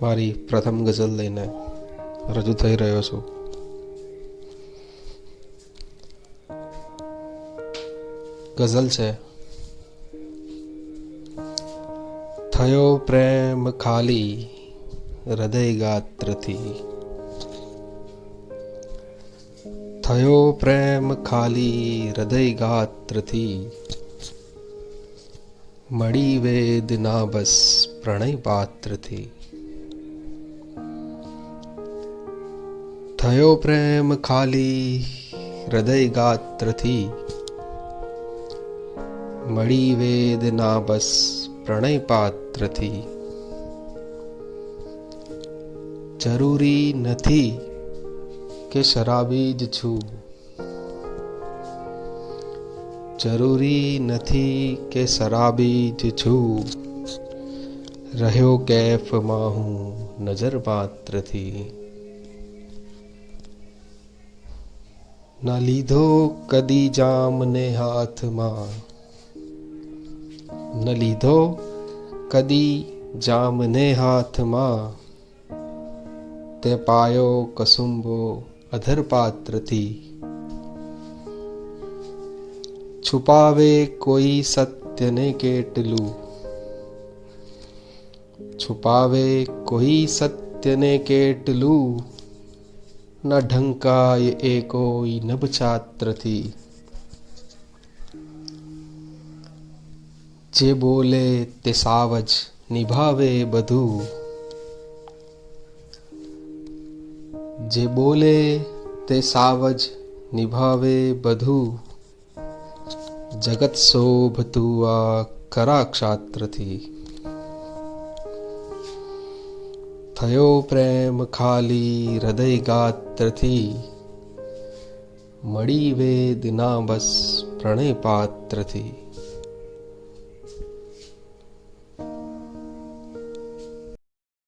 મારી પ્રથમ ગઝલ લઈને રજૂ થઈ રહ્યો છું ગઝલ છે થયો પ્રેમ ખાલી હૃદય ગાત્રથી થયો પ્રેમ ખાલી હૃદય ગાત્રથી મળી વેદના બસ પ્રણય પાત્રથી થયો પ્રેમ ખાલી હૃદય ગાત્રથી મળી વેદના બસ પ્રણય પાત્રથી જરૂરી નથી કે શરાબી જ છું જરૂરી નથી કે શરાબી જ છું રહ્યો કેફમાં હું નજર માત્રથી ન લીધો કદી જામને હાથમાં ન લીધો કદી જામને હાથમાં તે પાયો કસુંબો અધર પાત્રથી છુપાવે કોઈ સત્યને કેટલું છુપાવે કોઈ સત્યને કેટલું ન ઢંકાય એ કોઈ નભ છાત્રથી જે બોલે તે સાવજ નિભાવે બધું જે બોલે તે સાવજ નિભાવે બધું जगत शोभतुआ कराक्षात्र थी थयो प्रेम खाली हृदय गात्र थी मड़ी वे दिना बस प्रणय पात्र थी